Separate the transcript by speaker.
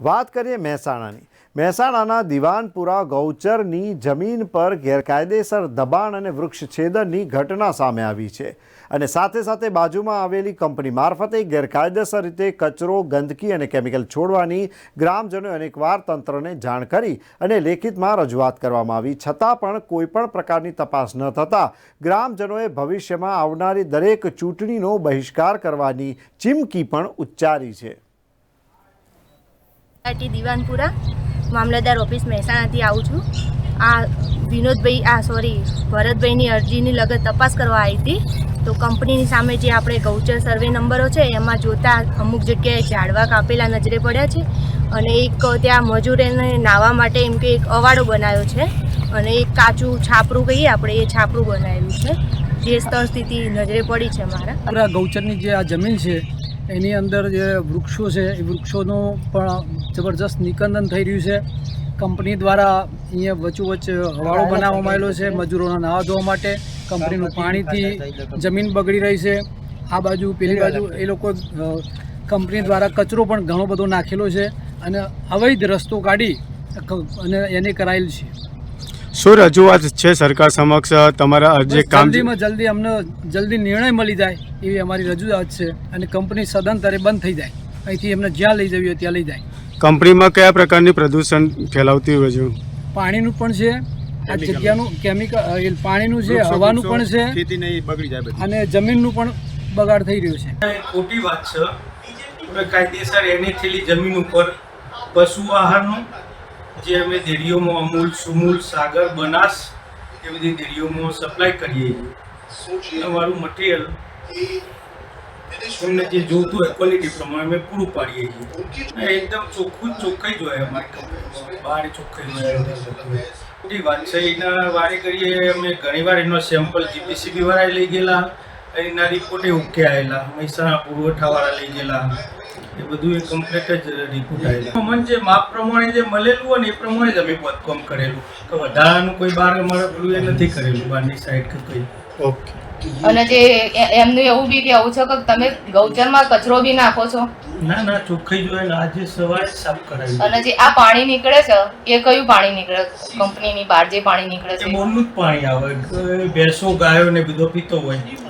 Speaker 1: વાત કરીએ મહેસાણાની. મહેસાણાના દિવાનપુરા ગૌચરની જમીન પર ગેરકાયદેસર દબાણ અને વૃક્ષછેદનની ઘટના સામે આવી છે અને સાથે સાથે બાજુમાં આવેલી કંપની મારફતે ગેરકાયદેસર રીતે કચરો, ગંદકી અને કેમિકલ છોડવાની ગ્રામજનોએ અનેકવાર તંત્રને જાણ કરી અને લેખિતમાં રજૂઆત કરવામાં આવી. છતાં પણ કોઈપણ પ્રકારની તપાસ ન થતાં ગ્રામજનોએ ભવિષ્યમાં આવનારી દરેક ચૂંટણીનો બહિષ્કાર કરવાની ચીમકી પણ ઉચ્ચારી છે.
Speaker 2: આઈટી દિવાનપુરા, મામલતદાર ઓફિસ મહેસાણાથી આવું છું. આ વિનોદભાઈ, આ સોરી ભરતભાઈની અરજીની લગત તપાસ કરવા આવી હતી. તો કંપનીની સામે જે આપણે ગૌચર સર્વે નંબરો છે, એમાં જોતા અમુક જગ્યાએ ઝાડવા કાપેલા નજરે પડ્યા છે અને એક ત્યાં મજૂરોને નાહવા માટે એમ કે એક અવાડો બનાવ્યો છે અને એક કાચું છાપરું કહીએ આપણે, એ છાપરું બનાવેલું છે. જે સ્થળ સ્થિતિ નજરે પડી છે મારા.
Speaker 3: ગૌચરની જે આ જમીન છે, એની અંદર જે વૃક્ષો છે, એ વૃક્ષોનું પણ જબરજસ્ત નિકંદન થઈ રહ્યું છે. કંપની દ્વારા અહીંયા વચ્ચોવચ્ચ હવાળો બનાવવામાં આવેલો છે. મજૂરોના નાવા ધોવા માટે કંપનીનું પાણીથી જમીન બગડી રહી છે. આ બાજુ પેલી બાજુ એ લોકો કંપની દ્વારા કચરો પણ ઘણો બધો નાખેલો છે અને અવૈધ રસ્તો કાઢી અને એને કરાયેલ છે.
Speaker 4: શું રજૂઆત છે સરકાર સમક્ષ? તમારા જે કામ
Speaker 3: જલ્દીમાં જલ્દી અમને જલ્દી નિર્ણય મળી જાય એવી અમારી રજૂઆત છે અને કંપની સદંતરે બંધ થઈ જાય. અહીંથી એમને જ્યાં લઈ જવી હોય ત્યાં લઈ જાય.
Speaker 4: કંપનીમાં કયા પ્રકારની પ્રદૂષણ ફેલાવતી હોય છે?
Speaker 3: પાણીનું પણ છે આ જગ્યાનું કેમિકલ પાણીનું છે હવાનું પણ છે ખેતીને બગડી જાય અને જમીનનું પણ બગાડ થઈ રહ્યું છે.
Speaker 5: એ ખોટી વાત છે. કાયદેસર એની થયેલી જમીન ઉપર પશુ આહારનું જે અમે દેરીઓમાં અમૂલ સુમૂલ સાગર બનાસ એ બધી દેરીઓમાં સપ્લાય કરીએ છીએ. અમારું મટીરિયલ એમને જે જોતું હોય ક્વોલિટી પ્રમાણે અમે પૂરું પાડીએ છીએ. એકદમ ચોખ્ખું ચોખ્ખાઈ જ હોય અમારી બહાર ચોખ્ખાઈ હોય ખોટી વાત છે. એના વારે કરીએ અમે ઘણીવાર એનો સેમ્પલ જીપીસીબી વાળા લઈ ગયેલા, એના રિપોર્ટે ઓકે આવેલા. મહેસાણા પુરવઠાવાળા લઈ ગયેલા. એ બધું એ કમ્પ્લીટ જ રિપોર્ટ આવેલા. મને જે માપ પ્રમાણે જે મળેલું હોય ને એ પ્રમાણે જ અમે બધકોમ કરેલું. કે વધારાનું કોઈ બહાર અમારે પેલું એ નથી કરેલું, બહારની સાઈડ કે કંઈ.
Speaker 4: ઓકે
Speaker 6: અને જે એમનું એવું બી કહેવું છે કે તમે ગૌચરમાં કચરો બી નાખો છો.
Speaker 5: ના ના ચોખ્ખી જોઈએ આજે સવારે સાફ કરાવી
Speaker 6: અને જે આ પાણી નીકળે છે એ કયું પાણી નીકળે? કંપનીની બહાર જે પાણી નીકળે છે.
Speaker 5: બોલનું જ પાણી આવે. ભેંસો ગાયો ને બધો પીતો હોય.